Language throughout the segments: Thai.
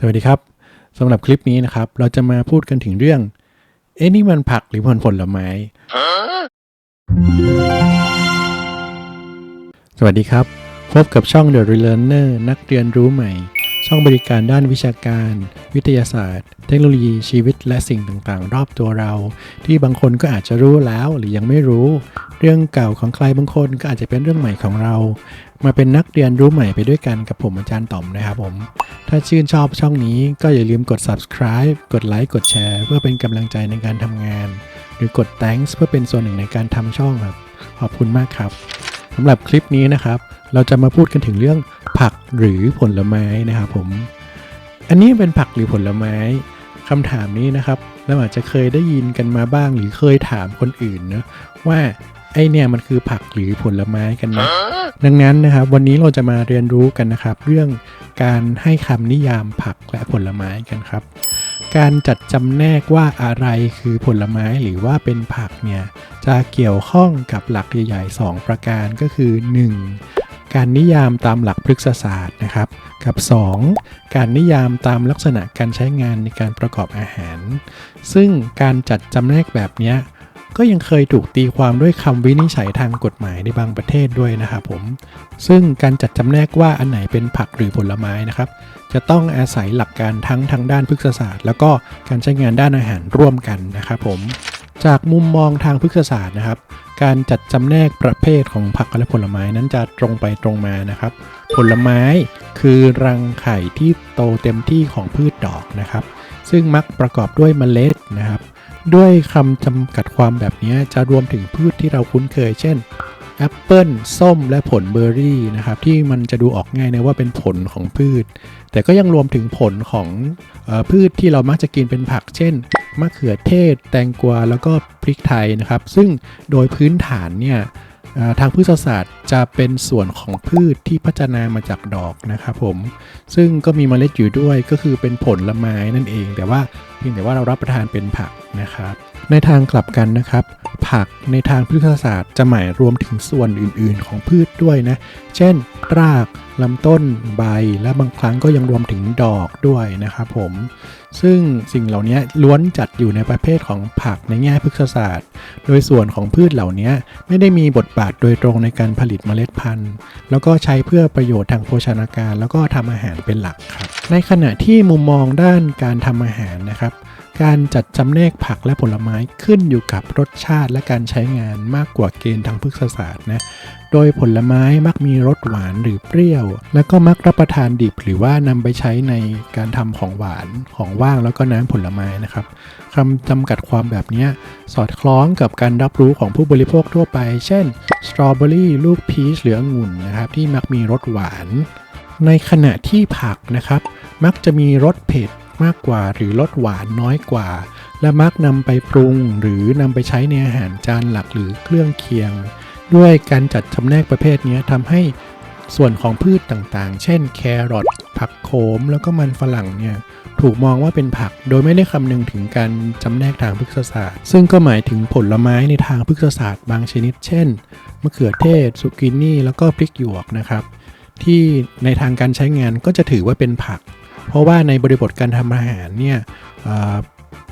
สวัสดีครับสำหรับคลิปนี้นะครับ เราจะมาพูดกันถึงเรื่อง เอ๊ะนี่มันผักหรือผลผลไม้ สวัสดีครับ พบกับช่อง The Relearner นักเรียนรู้ใหม่ ช่องบริการด้านวิชาการ วิทยาศาสตร์ เทคโนโลยีชีวิตและสิ่งต่างๆ รอบตัวเรา ที่บางคนก็อาจจะรู้แล้วหรือยังไม่รู้ เรื่องเก่าของใครบางคนก็อาจจะเป็นเรื่องใหม่ของเรา มาเป็นนักเรียนรู้ใหม่ไปด้วยกันกับผมอาจารย์ต่อมนะครับผม ถ้าชื่นชอบช่องนี้ก็อย่าลืมกด subscribe กดไลค์กดแชร์เพื่อเป็นกำลังใจในการทำงาน หรือกด thanks เพื่อเป็นส่วนหนึ่งในการทำช่องครับขอบคุณมากครับสำหรับคลิปนี้นะครับ เราจะมาพูดกันถึงเรื่อง ผักหรือผลไม้นะครับผม อันนี้เป็นผักหรือผลไม้คำถามนี้นะครับเราอาจจะเคยได้ยินกันมาบ้างหรือเคยถามคนอื่นนะว่าไอเนี่ยมันคือผักหรือผลไม้กันนะดังนั้นนะครับ วันนี้เราจะมาเรียนรู้กันนะครับ เรื่องการให้คำนิยามผักและผลไม้กันครับ การจัดจำแนกว่าอะไรคือผลไม้หรือว่าเป็นผักเนี่ยจะเกี่ยวข้องกับหลักใหญ่ๆ 2 ประการก็คือ 1. การนิยามตามหลักพฤกษศาสตร์นะครับ กับ 2. การนิยามตามลักษณะการใช้งานในการประกอบอาหาร ซึ่งการจัดจำแนกแบบนี้ก็ยังเคยถูกตีความด้วยคำวินิจฉัยทางกฎหมายในบางประเทศด้วยนะครับผม ซึ่งการจัดจำแนกว่าอันไหนเป็นผักหรือผลไม้นะครับ จะต้องอาศัยหลักการทั้งทางด้านพฤกษศาสตร์ แล้วก็การใช้งานด้านอาหารร่วมกันนะครับผม จากมุมมองทางพฤกษศาสตร์นะครับ การจัดจำแนกประเภทของผักและผลไม้นั้นจะตรงไปตรงมานะครับ ผลไม้คือรังไข่ที่โตเต็มที่ของพืชดอกนะครับ ซึ่งมักประกอบด้วยเมล็ดนะครับ ด้วยคำจำกัดความแบบนี้จะรวมถึงพืชที่เราคุ้นเคย เช่นแอปเปิลส้มและผลเบอร์รี่นะครับ ที่มันจะดูออกง่ายนะว่าเป็นผลของพืช แต่ก็ยังรวมถึงผลของออพืชที่เรามักจะกินเป็นผัก เช่น มะเขือเทศ แตงกวาแล้วก็พริกไทยนะครับ ซึ่งโดยพื้นฐานเนี่ยทางพืชศาสตร์จะเป็นส่วนของพืชที่พัฒนามาจากดอกนะครับผม ซึ่งก็มีเมล็ดอยู่ด้วยก็คือเป็นผลไม้นั่นเอง แต่ว่าเพียงแต่ว่าเรารับประทานเป็นผักนะครับ ในทางกลับกันนะครับ ผักในทางพฤกษศาสตร์จะหมายรวมถึงส่วนอื่นๆ ของพืชด้วยนะ เช่น รากลำต้นใบและบางครั้งก็ยังรวมถึงดอกด้วยนะครับผม ซึ่งสิ่งเหล่านี้ล้วนจัดอยู่ในประเภทของผักในแง่พฤกษศาสตร์ โดยส่วนของพืชเหล่านี้ไม่ได้มีบทบาทโดยตรงในการผลิตเมล็ดพันธุ์ แล้วก็ใช้เพื่อประโยชน์ทางโภชนาการ แล้วก็ทำอาหารเป็นหลักครับ ในขณะที่มุมมองด้านการทำอาหารนะครับ การจัดจำแนกผักและผลไม้ขึ้นอยู่กับรสชาติและการใช้งานมากกว่าเกณฑ์ทางพฤกษศาสตร์นะ โดยผลไม้มักมีรสหวานหรือเปรี้ยว แล้วก็มักรับประทานดิบหรือว่านำไปใช้ในการทำของหวานของว่างแล้วก็น้ำผลไม้นะครับคำจำกัดความแบบนี้สอดคล้องกับการรับรู้ของผู้บริโภคทั่วไป เช่นสตรอเบอรี่ลูกพีชหรือองุ่นนะครับที่มักมีรสหวาน ในขณะที่ผักนะครับ มักจะมีรสเผ็ดมากกว่าหรือรสหวานน้อยกว่า และมักนำไปปรุงหรือนำไปใช้ในอาหารจานหลักหรือเครื่องเคียง ด้วยการจัดจำแนกประเภทนี้ทำให้ส่วนของพืชต่างๆ เช่นแครอทผักโขม แล้วก็มันฝรั่งเนี่ยถูกมองว่าเป็นผัก โดยไม่ได้คำนึงถึงการจำแนกทางพฤกษศาสตร์ ซึ่งก็หมายถึงผลไม้ในทางพฤกษศาสตร์บางชนิด เช่น มะเขือเทศสุกินี่ แล้วก็พริกหยวกนะครับ ที่ในทางการใช้งานก็จะถือว่าเป็นผัก เพราะว่าในบริบทการทำอาหารเนี่ย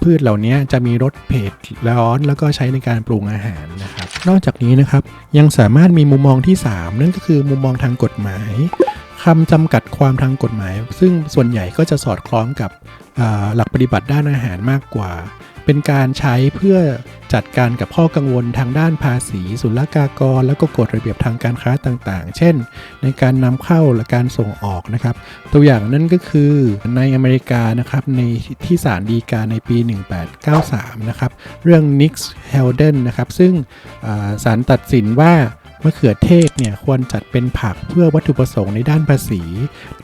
พืชเหล่านี้จะมีรสเผ็ดร้อนแล้วก็ใช้ในการปรุงอาหารนะครับ นอกจากนี้นะครับยังสามารถมีมุมมองที่ 3 นั่นก็คือมุมมองทางกฎหมายคำจำกัดความทางกฎหมาย ซึ่งส่วนใหญ่ก็จะสอดคล้องกับหลักปฏิบัติด้านอาหารมากกว่า เป็นการใช้เพื่อจัดการกับข้อกังวลทางด้านภาษีศุลกากร แล้วก็กฎระเบียบทางการค้าต่างๆ เช่น ในการนำเข้าและการส่งออกนะครับ ตัวอย่างนั่นก็คือในอเมริกานะครับในที่ศาลฎีกาในปี 1893 นะครับ เรื่อง Nix Helden นะครับ ซึ่งศาลตัดสินว่า มะเขือเทศเนี่ยควรจัดเป็นผักเพื่อวัตถุประสงค์ในด้านภาษี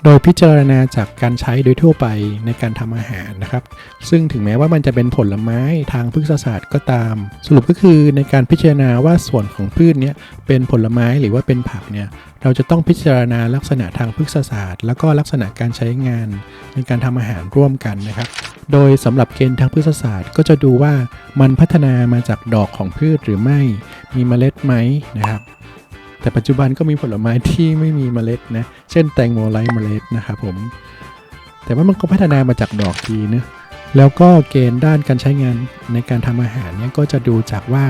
โดยพิจารณาจากการใช้โดยทั่วไปในการทำอาหารนะครับ ซึ่งถึงแม้ว่ามันจะเป็นผลไม้ทางพฤกษศาสตร์ก็ตาม สรุปก็คือในการพิจารณาว่าส่วนของพืชเนี้ยเป็นผลไม้หรือว่าเป็นผักเนี่ยเราจะต้องพิจารณาลักษณะทางพฤกษศาสตร์ แล้วก็ลักษณะการใช้งานในการทำอาหารร่วมกันนะครับ โดยสำหรับเกณฑ์ทางพืชศาสตร์ ก็จะดูว่ามันพัฒนามาจากดอกของพืชหรือไม่ มีเมล็ดไหมนะครับ แต่ปัจจุบันก็มีผลไม้ที่ไม่มีเมล็ดนะ เช่นแตงโมไร้เมล็ดนะครับผม แต่ว่ามันก็พัฒนามาจากดอกทีนะแล้วก็เกณฑ์ด้านการใช้งานในการทำอาหารเนี่ยก็จะดูจากว่า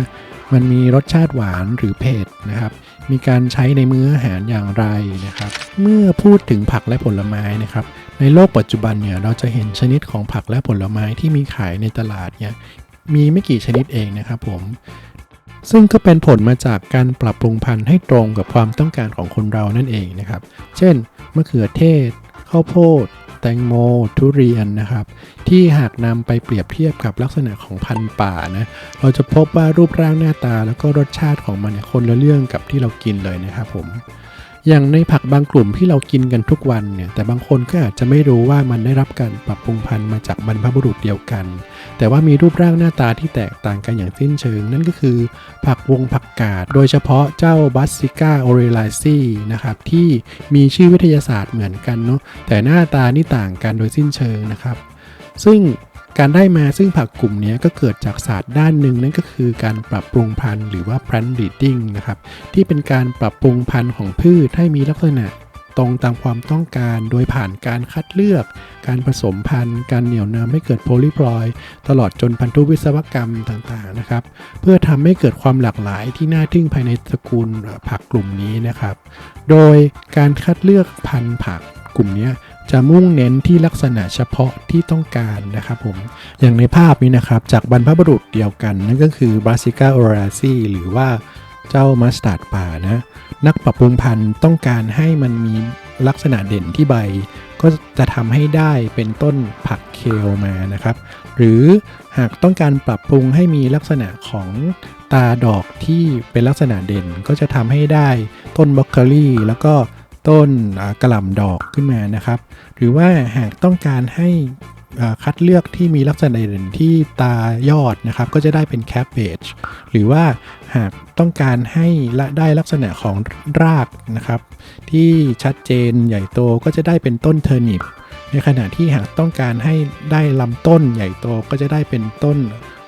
มันมีรสชาติหวานหรือเผ็ดนะครับ มีการใช้ในมื้ออาหารอย่างไรนะครับ เมื่อพูดถึงผักและผลไม้นะครับ ในโลกปัจจุบันเนี่ยเราจะเห็นชนิดของผักและผลไม้ที่มีขายในตลาดเนี่ยมีไม่กี่ชนิดเองนะครับผมซึ่งก็เป็นผลมาจากการปรับปรุงพันธุ์ให้ตรงกับความต้องการของคนเรานั่นเองนะครับ เช่น มะเขือเทศ ข้าวโพด แตงโม ทุเรียนนะครับ ที่หากนำไปเปรียบเทียบกับลักษณะของพันธุ์ป่านะ เราจะพบว่ารูปร่างหน้าตาแล้วก็รสชาติของมันเนี่ยคนละเรื่องกับที่เรากินเลยนะครับผม อย่างในผักบางกลุ่มที่เรากินกันทุกวันเนี่ย แต่บางคนก็อาจจะไม่รู้ว่ามันได้รับการปรับปรุงพันธุ์มาจากบรรพบุรุษเดียวกัน แต่ว่ามีรูปร่างหน้าตาที่แตกต่างกันอย่างสิ้นเชิง นั่นก็คือ ผักวงผักกาด โดยเฉพาะเจ้าบัสซิก้าโอเรไลซีนะครับ ที่มีชื่อวิทยาศาสตร์เหมือนกันเนาะ แต่หน้าตานี่ต่างกันโดยสิ้นเชิงนะครับ ซึ่ง การได้มาซึ่งผักกลุ่มนี้ก็เกิดจากศาสตร์ด้านหนึ่งนั่นก็คือการปรับปรุงพันธุ์หรือว่า plant breeding นะครับที่เป็นการปรับปรุงพันธุ์ของพืชให้มีลักษณะตรงตามความต้องการโดยผ่านการคัดเลือก การผสมพันธุ์ การเหนี่ยวนำให้เกิดโพลีพลอย ตลอดจนพันธุวิศวกรรมต่างๆนะครับ เพื่อทำให้เกิดความหลากหลายที่น่าทึ่งภายในตระกูลผักกลุ่มนี้นะครับ โดยการคัดเลือกพันธุ์ผักกลุ่มนี้ จะมุ่งเน้นที่ลักษณะเฉพาะที่ต้องการนะครับผม อย่างในภาพนี้นะครับ จากบรรพบุรุษเดียวกัน นั่นก็คือบราซิก้าโอราซีหรือว่าเจ้ามัสตาร์ดป่านะ นักปรับปรุงพันธุ์ต้องการให้มันมีลักษณะเด่นที่ใบ ก็จะทำให้ได้เป็นต้นผักเคลมานะครับ หรือหากต้องการปรับปรุงให้มีลักษณะของตาดอกที่เป็นลักษณะเด่น ก็จะทำให้ได้ต้นบล็อกเกอรี่ แล้วก็ ต้นกระหล่ำดอกขึ้นมานะครับ หรือว่าหากต้องการให้คัดเลือกที่มีลักษณะเด่นที่ตายอดนะครับ ก็จะได้เป็นแคปเบจหรือว่าหากต้องการให้ละได้ลักษณะของรากนะครับ ที่ชัดเจนใหญ่โตก็จะได้เป็นต้นเทอร์นิปในขณะที่หากต้องการให้ได้ลำต้นใหญ่โตก็จะได้เป็นต้น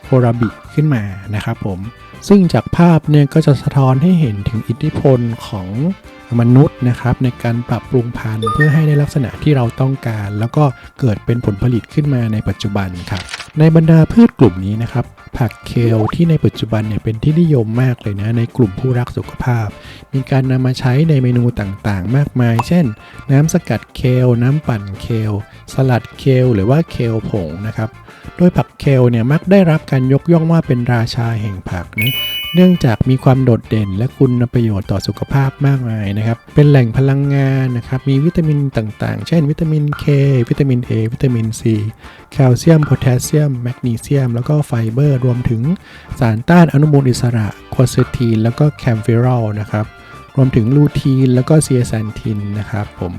โคราบิขึ้นมานะครับผม ซึ่งจากภาพเนี่ยก็จะสะท้อนให้เห็นถึงอิทธิพลของมนุษย์นะครับในการปรับปรุงพันธุ์เพื่อให้ได้ลักษณะที่เราต้องการ แล้วก็เกิดเป็นผลผลิตขึ้นมาในปัจจุบันครับ ในบรรดาพืชกลุ่มนี้นะครับ ผักเคลที่ในปัจจุบันเนี่ยเป็นที่นิยมมากเลยนะในกลุ่มผู้รักสุขภาพ มีการนำมาใช้ในเมนูต่างๆ มากมาย เช่น น้ำสกัดเคลน้ำปั่นเคลสลัดเคลหรือว่าเคลผงนะครับ โดยผักเคลเนี่ยมักได้รับการยกย่องว่าเป็นราชาแห่งผักนะ เนื่องจากมีความโดดเด่น และคุณประโยชน์ต่อสุขภาพมากมายนะครับ เป็นแหล่งพลังงานนะครับ มีวิตามินต่างๆ เช่น วิตามิน K วิตามิน A วิตามิน C แคลเซียม โพแทสเซียม แมกนีเซียม แล้วก็ไฟเบอร์ รวมถึงสารต้านอนุมูลอิสระโคเซทีน แล้วก็แคมฟิรอลนะครับรวมถึงลูทีน แล้วก็เซียแซนทินนะครับผม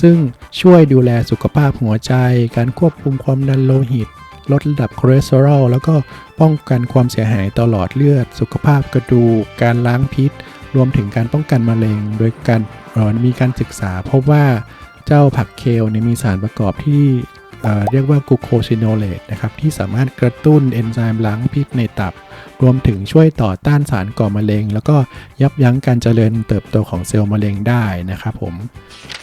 ซึ่งช่วยดูแลสุขภาพหัวใจ การควบคุมความดันโลหิต ลดระดับคอเลสเตอรอลแล้วก็ป้องกันความเสียหายตลอดเลือด สุขภาพกระดูกการล้างพิษ รวมถึงการป้องกันมะเร็ง โดยการมีการศึกษาพบว่าเจ้าผักเคลเนี่ยมีสารประกอบที่เรียกว่ากูโคซิโนเลตนะครับที่สามารถกระตุ้นเอนไซม์ล้างพิษในตับ รวมถึงช่วยต่อต้านสารก่อมะเร็ง แล้วก็ยับยั้งการเจริญเติบโตของเซลล์มะเร็งได้นะครับผม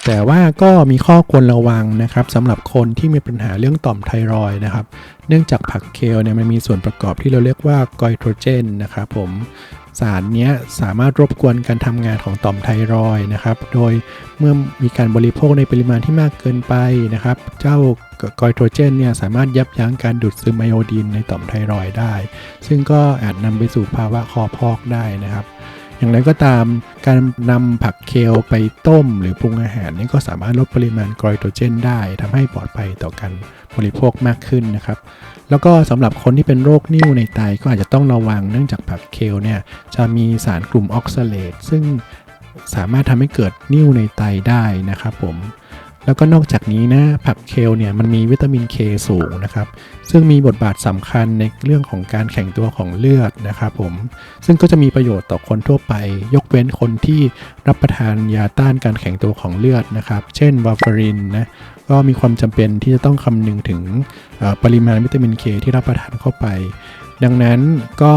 แต่ว่าก็มีข้อควรระวังนะครับสำหรับคนที่มีปัญหาเรื่องต่อมไทรอยนะครับ เนื่องจากผักเคลเนี่ยมันมีส่วนประกอบที่เราเรียกว่าไกโตรเจนนะครับผมสารนี้สามารถรบกวนการทำงานของต่อมไทรอยนะครับ โดยเมื่อมีการบริโภคในปริมาณที่มากเกินไปนะครับ เจ้าไกโตรเจนเนี่ยสามารถยับยั้งการดูดซึมไอโอดีนในต่อมไทรอยได้ ซึ่งก็อาจนำไปสู่ภาวะคอพอกได้นะครับ อย่างไรก็ตามการนำผักเคลไปต้มหรือปรุงอาหารนี่ก็สามารถลดปริมาณไกโตรเจนได้ทำให้ปลอดภัยต่อการบริโภคมากขึ้นนะครับ แล้วก็สำหรับคนที่เป็นโรคนิ่วในไตก็อาจจะต้องระวังเนื่องจากผักเคลเนี่ยจะมีสารกลุ่มออกซาเลตซึ่งสามารถทำให้เกิดนิ่วในไตได้นะครับผม แล้วก็นอกจากนี้นะผักเคลเนี่ยมันมีวิตามินเคสูงนะครับ ซึ่งมีบทบาทสำคัญในเรื่องของการแข็งตัวของเลือดนะครับผม ซึ่งก็จะมีประโยชน์ต่อคนทั่วไป ยกเว้นคนที่รับประทานยาต้านการแข็งตัวของเลือดนะครับ เช่นวาฟารินนะก็มีความจำเป็นที่จะต้องคำนึงถึงปริมาณวิตามินเคที่รับประทานเข้าไป ดังนั้นก็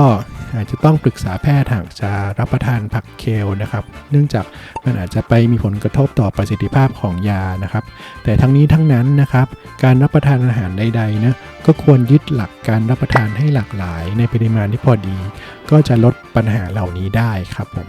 อาจจะต้องปรึกษาแพทย์หากจะรับประทานผักเคลนะครับ เนื่องจากมันอาจจะไปมีผลกระทบต่อประสิทธิภาพของยานะครับ แต่ทั้งนี้ทั้งนั้นนะครับ การรับประทานอาหารใดๆนะก็ควรยึดหลักการรับประทานให้หลากหลาย ในปริมาณที่พอดี ก็จะลดปัญหาเหล่านี้ได้ครับผม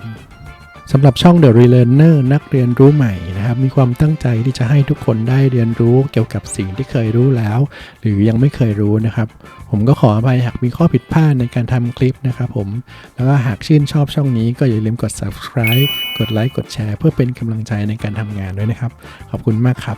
สำหรับช่อง The Relearner นักเรียนรู้ใหม่นะครับ มีความตั้งใจที่จะให้ทุกคนได้เรียนรู้เกี่ยวกับสิ่งที่เคยรู้แล้ว หรือยังไม่เคยรู้นะครับ ผมก็ขออภัยหากมีข้อผิดพลาดในการทำคลิปนะครับผม แล้วก็หากชื่นชอบช่องนี้ก็อย่าลืมกด subscribe กดไลค์กดแชร์ เพื่อเป็นกำลังใจในการทำงานด้วยนะครับ ขอบคุณมากครับ